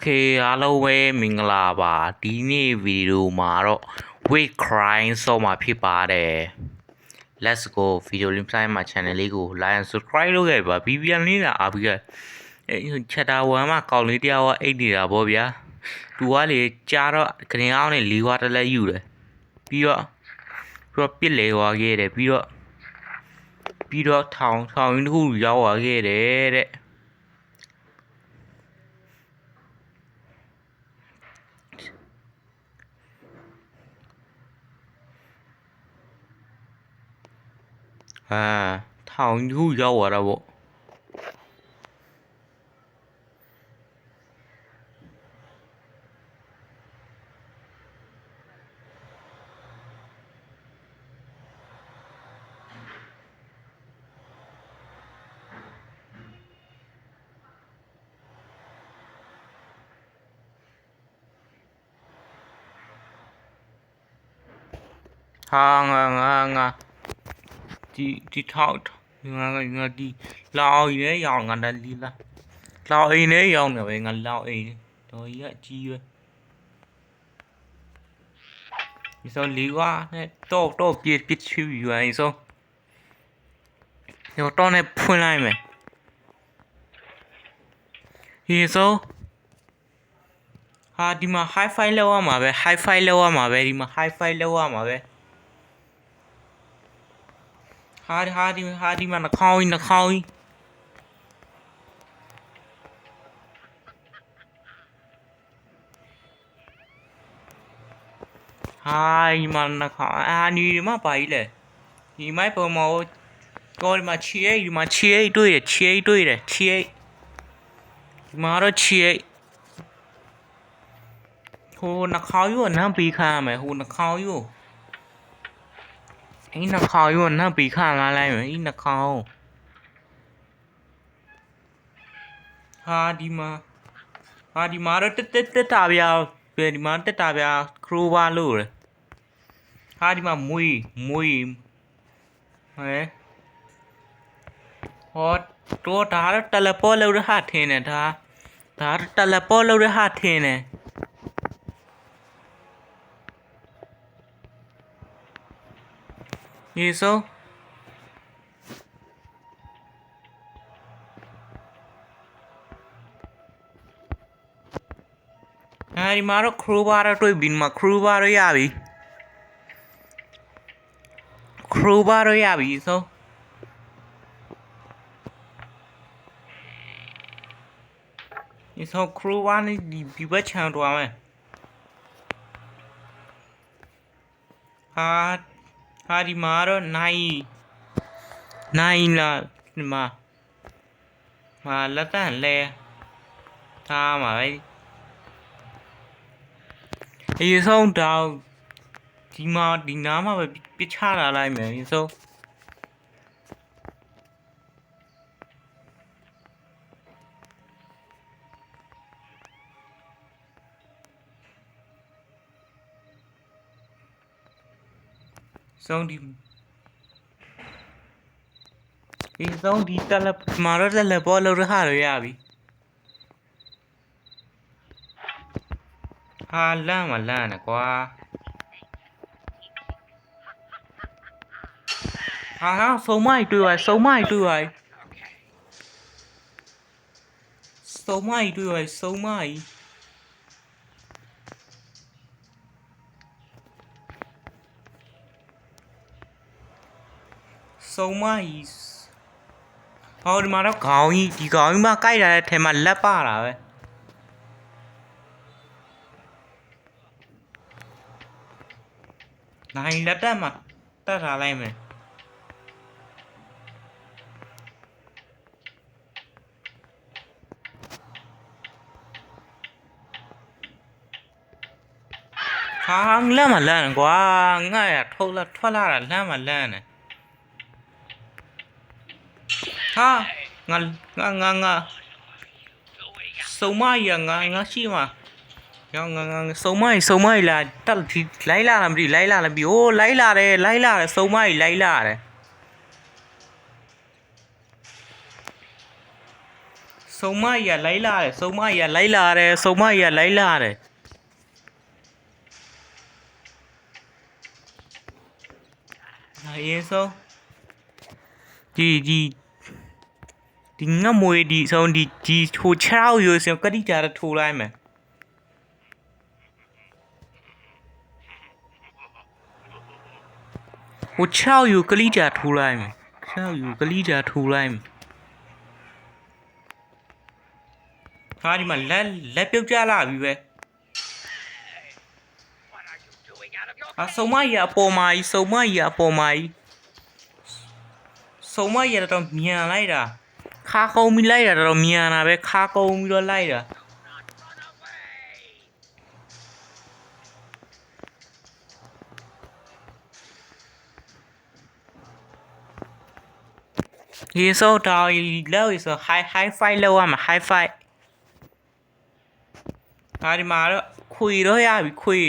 เคအားလုံးပဲမင်္ဂလာပါဒီနေ့ဗီဒီယိုမှာတော့ weight crime ဆော့မှာဖြစ်ပါတယ် let's go video link တိုင်းမှာ channel လေးကို like and subscribe လုပ်ခဲ့ပါ BBN လေးလာအားပြီးတော့အဲ chapter 1မှာကောင်းလေးတယောက်ကအိတ်နေတာဗောဗျာသူကလေကြားတော့ခရင်အောင်နဲ့လေးဝါတစ်လက်ယူတယ်ပြီးတော့ပြီးတော့ပြစ်လေသွားခဲ့တယ်ပြီးတော့ပြီးတော့ထောင်ထောင်ရင်းတစ်ခုရောက်သွားခဲ့တယ်တဲ့ အာထောင်ခုရောက်သွားတာပေါ့ဟာငါငါငါ ဒီဒီထောက်ငါငါဒီလောင်ရည်ရောင်ငါတလီလာလောင်အိမ်နဲ့ရောင်နေပဲငါလောင်အိမ်တော်ကြီးကကြီးပဲဒီဆိုလီဝါနဲ့တော့တော့ပြစ်ပြစ်ချူယူရင်ဆိုရောတော့နဲ့ဖွင့်လိုက်မယ်ဒီဆိုဟာဒီမှာ high five လောက်ရမှာပဲ high five လောက်ရမှာပဲဒီမှာ high five လောက်ရမှာပဲ ဟာဒီဟာဒီဟာဒီမှာနှာခေါင်းကြီးနှာခေါင်းကြီးဟာဒီမှာနှာခေါင်းအာဒီဒီမှာပါကြီးလေဒီမိုက်ပေါ်မှာကောဒီမှာချီအိတ်ဒီမှာချီအိတ်တွေ့တယ်ချီအိတ်တွေ့တယ်ချီအိတ်ဒီမှာတော့ချီအိတ်ဟိုနှာခေါင်းကြီးကိုနမ်းပြီးခါရမယ်ဟိုနှာခေါင်းကြီးကို ไอ้นักข่าวอยู่นั่นปีข้างอะไรเหมือนไอ้นักข่าวဟာဒီမှာဟာဒီမှာတော့တက်တက်တက်တာဗျာဘယ်ဒီမှာတက်တာဗျာခရိုးပါလို့လေဟာဒီမှာမွေးမွေးဟဲ့ဟောတော့ဒါတော့တယ်လီပေါ်လောက်ရဟာထင်းနေဒါဒါတယ်လီပေါ်လောက်ရဟာထင်းနေ ရေစိုးအဲဒီမှာတော့ crew bar တော့တွေ့ပြီဒီမှာ crew bar တော့ရပြီ crew bar တော့ရပြီဆိုဒီဆို crew bar နဲ့ဒီဒီဘက်ခြံတော့မယ်ဟာ ဟာဒီမှာတော့နိုင်နိုင်လာဒီမှာမှာလက်တန့်လဲထားမှာပဲအေးဆုံးတောင်ဒီမှာဒီနားမှာပဲပြစ်ချလာလိုက်မယ်အေးဆုံး ဆုံးဒီဒီဆုံးဒီတက်လက်မာရလက်လက်ပေါ်လို့ရဟာရရပြီဟာလန့်မလန့်နဲ့ကွာဟာဟာဆုံးမိုက်တွေ့ရဆုံးမိုက်တွေ့ရဆုံးမိုက်တွေ့ရဆုံးမိုက် ဆုံးမကြီးဟောဒီမှာတော့ခေါင်းကြီးဒီခေါင်းကြီးမှာကြိုက်လာတဲ့ထဲမှာလက်ပါတာပဲနိုင်လက်တက်မှာတက်ထားလိုက်မယ်ဟာလက်မလန့်ကွာငါရထုတ်လာထွက်လာတာလက်မလန့်နဲ့ ဟာငါငါငါငါစုံမရငါငါရှိမှာရောငါငါစုံမစုံမလာတက်ဒီလိုက်လာလားမသိလိုက်လာလားပြီအိုးလိုက်လာတယ်လိုက်လာတယ်စုံမလိုက်လာတယ်စုံမကြီးကလိုက်လာတယ်စုံမကြီးကလိုက်လာတယ်စုံမကြီးကလိုက်လာတယ်အရင်ဆုံးဒီဒီ ဒီငတ်မွေဒီဆုံးဒီဒီဟိုချောက်ရိုးစကတိကြရထိုးလိုက်မယ်ဟိုချောက်ယူကလိကြထိုးလိုက်မယ်ချောက်ယူကလိကြထိုးလိုက်မယ်ဟာဒီမှာလက်လက်ပြုတ်ကြလာပြီပဲအစုံမကြီးအပေါ်မှာကြီးစုံမကြီးအပေါ်မှာကြီးစုံမကြီးတော့မြန်လိုက်တာ ခါကုံပြီးလိုက်တာတော့မြန်တာပဲခါကုံပြီးတော့လိုက်တာဒီဆိုတော့လောက်ဆို high high fight လောက်ရမှာ high fight ဒါဒီမှာတော့ခွေတော့ရပြီခွေ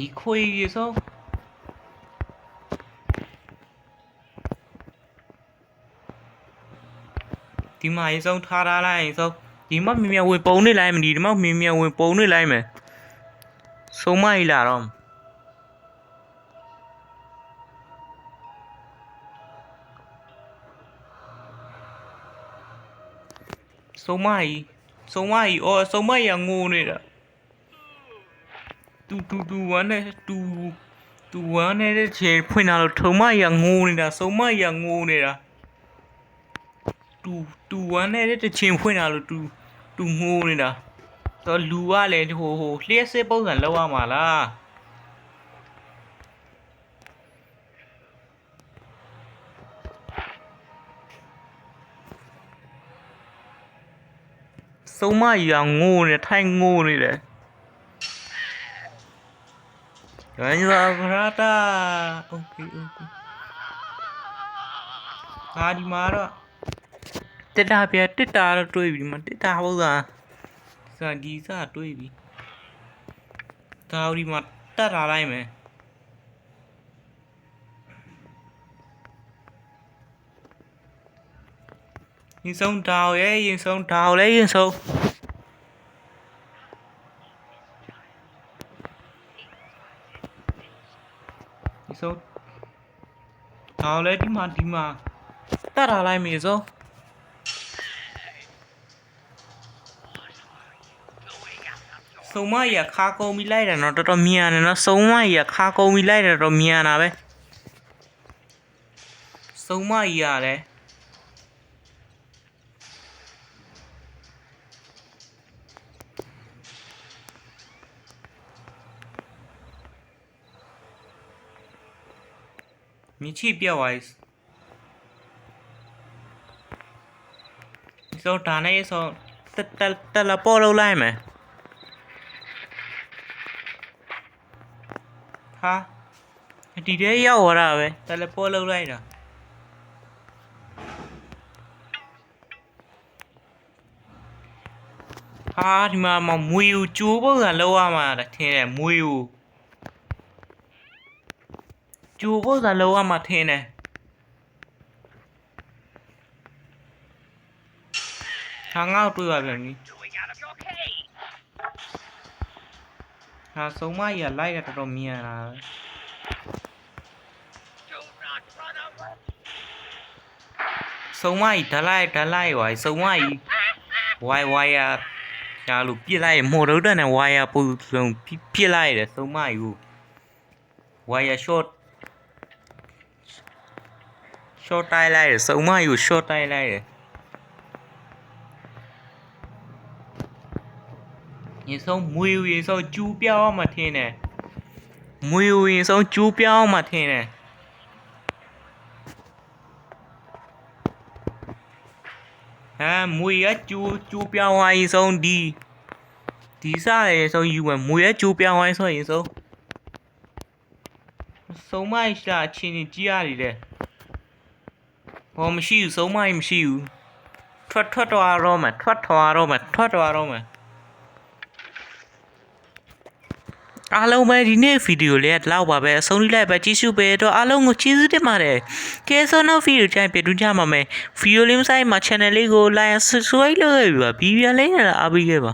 ဒီခွေရေဆိုဒီမှာရေဆုံးထားထားလိုက်ရေဆုံးဒီမှာမြင်မြင်ဝင်ပုံနေလိုက်မယ်ဒီမှာမြင်မြင်ဝင်ပုံနေလိုက်မယ်ဆုံးမကြီးလာတော့စုံမကြီးစုံမကြီးအော်စုံမကြီးကငိုနေတာ တူတူတူဝမ်းနဲ့တူတူဝမ်းနဲ့တဲ့ချေဖွင့်လာလို့ထုံမကြီးကငိုနေတာစုံမကြီးကငိုနေတာတူတူဝမ်းနဲ့တဲ့ချင်ဖွင့်လာလို့တူတူငိုနေတာတော့လူကလည်းဟိုဟိုလျှက်စစ်ပုံစံလောက်ရမှာလားစုံမကြီးကငိုနေထိုင်ငိုနေတယ် Daniela Agrata. Okay, okay. ဟာဒီမှာတော့တစ်တာပြတစ်တာတော့တွေးပြီမတစ်တာဟုတ်လားစာဒီစာတွေးပြီဒါဒီမှာတက်လာလိုက်မယ်ရင်ဆုံးဒါရဲ့ရင်ဆုံးဒါလည်းရင်ဆုံး ဆုံးတောင်လည်းဒီမှာဒီမှာတက်လာလိုက်မယ်ဆုံးစုံမကြီးကခါကုံပြီးလိုက်တာတော့တော်တော်မြန်တယ်နော်စုံမကြီးကခါကုံပြီးလိုက်တာတော့မြန်တာပဲစုံမကြီးကလည်း မြင်ချိပြောက်သွားပြီဆိုဒါနဲ့ဆိုတက်တက်တက်လာပေါ်လို့လိုက်မယ်ဟာဒီတဲရောက်သွားတာပဲတက်လာပေါ်လို့လိုက်တာဟာဒီမှာမမွေကိုကျိုးပုံစံလောက်ရမှာတဲ့ထင်တယ်မွေကို ကျူဖို့သာလောကမှာထင်းတယ်ဟာငေါ့တွေ့ပါပြန်နီဟာဆုံးမကြီးကလိုက်ရတော်တော်မြန်လာပဲဆုံးမကြီးဓာလိုက်ဓာလိုက်ဝိုင်ဆုံးမကြီးဝိုင်ဝိုင်ရရှာလို့ပြစ်လိုက်မော်ဒုတ်တန်နဲ့ဝိုင်ရပူလုံးပြစ်လိုက်တယ်ဆုံးမကြီးကိုဝိုင်ရ short short တိုက်လိုက်တယ်စုံမယူ short တိုက်လိုက်တယ်ရင်ဆုံးမွေယူရင်ဆုံးကျူးပြောင်းမှထင်းတယ်မွေယူရင်ဆုံးကျူးပြောင်းမှထင်းတယ်ဟမ်မွေရကျူးကျူးပြောင်းသွားရင်ဆုံးဒီဒီစားရဆုံးယူမယ်မွေရကျူးပြောင်းသွားဆိုရင်ဆုံးဆုံးမရှာအချင်းကြီးရတယ်တဲ့ ဟောမရှိဘူးစုံမကြီးမရှိဘူးထွက်ထွက်သွားတော့မယ်ထွက်သွားတော့မယ်ထွက်သွားတော့မယ်အားလုံးပဲဒီနေ့ဗီဒီယိုလေးကဒီလောက်ပါပဲအဆုံးထိလိုက်ပဲကြည့်ရှုပေးတော့အားလုံးကိုကျေးဇူးတင်ပါတယ်ကဲဆိုတော့ဗီဒီယိုကြိုင်ပြတူးကြမှာမယ်ဗီဒီယိုလေးမဆိုင်မှာ channel လေးကို like subscribe လုပ်ခဲ့ပြီပါပြီးပြန်လေးနဲ့အားပေးခဲ့ပါ